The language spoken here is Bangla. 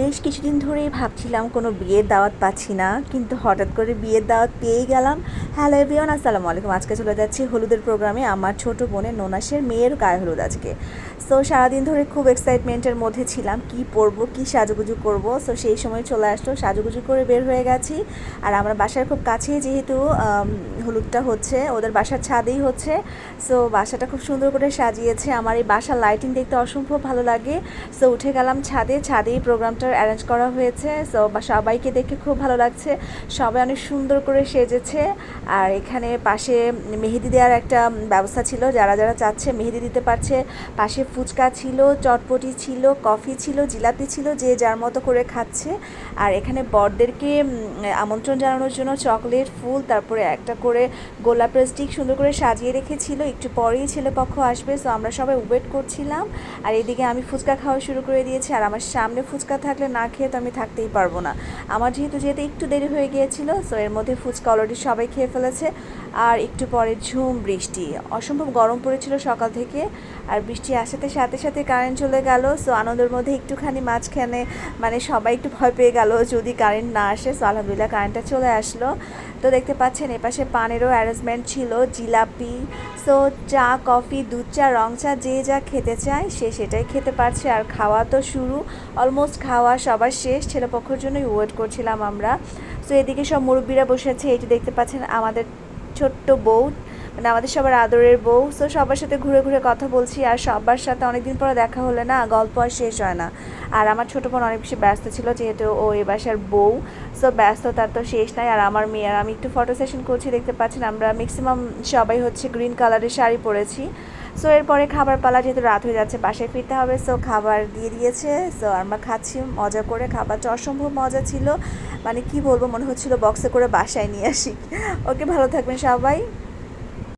বেশ কিছুদিন ধরেই ভাবছিলাম, কোনো বিয়ের দাওয়াত পাচ্ছি না। কিন্তু হঠাৎ করে বিয়ের দাওয়াত পেয়েই গেলাম। হ্যালো এভরিওয়ান, আসসালামু আলাইকুম। আজকে চলে যাচ্ছি হলুদের প্রোগ্রামে। আমার ছোট বোনের নোনাসের মেয়ের গায়ে হলুদ আজকে। সো সারাদিন ধরে খুব এক্সাইটমেন্টের মধ্যে ছিলাম। কি পরবো, কি সাজুগুজু করব? সো সেই সময় চলে আসলো, সাজুগুজু করে বের হয়ে গেছি। আর আমার বাসার খুব কাছেই যেহেতু হলুদটা হচ্ছে, ওদের বাসার ছাদেই হচ্ছে। সো বাসাটা খুব সুন্দর করে সাজিয়েছে। আমার এই বাসার লাইটিং দেখতে অসম্ভব ভালো লাগে। সো উঠে গেলাম ছাদে। ছাদেই প্রোগ্রামটা অ্যারেঞ্জ করা হয়েছে। সো বা সবাইকে দেখে খুব ভালো লাগছে। সবাই অনেক সুন্দর করে সেজেছে। আর এখানে পাশে মেহেদি দেওয়ার একটা ব্যবস্থা ছিল। যারা যারা চাচ্ছে মেহেদি দিতে পারছে। পাশে ফুচকা ছিল, চটপটি ছিল, কফি ছিল, জিলাপি ছিল, যে যার মতো করে খাচ্ছে। আর এখানে বরদেরকে আমন্ত্রণ জানানোর জন্য চকলেট, ফুল, তারপরে একটা করে গোলাপের স্টিক সুন্দর করে সাজিয়ে রেখেছিল। একটু পরেই ছেলেপক্ষ আসবে। সো আমরা সবাই ওয়েট করছিলাম। আর এদিকে আমি ফুচকা খাওয়া শুরু করে দিয়েছি। আর আমার সামনে ফুচকা থাকলে না খেয়ে তো আমি থাকতেই পারব না। আমার যেহেতু যেতে একটু দেরি হয়ে গিয়েছিল সো এর মধ্যে ফুচকা অলরেডি সবাই খেয়ে ফেলেছে। আর একটু পরে ঝুম বৃষ্টি। অসম্ভব গরম পড়েছিল সকাল থেকে, আর বৃষ্টি আসাতে সাথে সাথে কারেন্ট চলে গেল সো আনন্দের মধ্যে একটুখানি মাঝখানে মানে সবাই একটু ভয় পেয়ে গেল যদি কারেন্ট না আসে সো আলহামদুলিল্লাহ কারেন্টটা চলে আসলো। তো দেখতে পাচ্ছেন, এপাশে পানেরও অ্যারেঞ্জমেন্ট ছিল, জিলাপি, সো চা, কফি, দুধ চা, রং চা, যে যা খেতে চায় সে সেটাই খেতে পারছে। আর খাওয়া তো শুরু অলমোস্ট খাওয়া সবার শেষ। ছেলেপক্ষের জন্যই ওয়েট করছিলাম আমরা। সো এদিকে সব মুরব্বীরা বসে আছে এটি দেখতে পাচ্ছেন আমাদের ছোট্ট বউ। মানে আমাদের সবার আদরের বউ। সো সবার সাথে ঘুরে ঘুরে কথা বলছি আর সবার সাথে অনেকদিন পরে দেখা হলে না, গল্প আর শেষ হয় না। আর আমার ছোটো বোন অনেক বেশি ব্যস্ত ছিল, যেহেতু ও এ বাসার বউ। সো ব্যস্ত তার তো শেষ নাই আর আমার মেয়ে, আর আমি একটু ফটো সেশন করছি, দেখতে পাচ্ছেন আমরা ম্যাক্সিমাম সবাই হচ্ছে গ্রিন কালারের শাড়ি পরেছি। সো এরপরে খাবার পালা যেহেতু রাত হয়ে যাচ্ছে, বাসায় ফিরতে হবে। সো খাবার দিয়ে দিয়েছে। সো আমরা খাচ্ছি মজা করে। খাবারটা অসম্ভব মজা ছিল। মানে কি বলব, মনে হচ্ছিল বক্সে করে বাসায় নিয়ে আসি। ওকে, ভালো থাকবেন সবাই।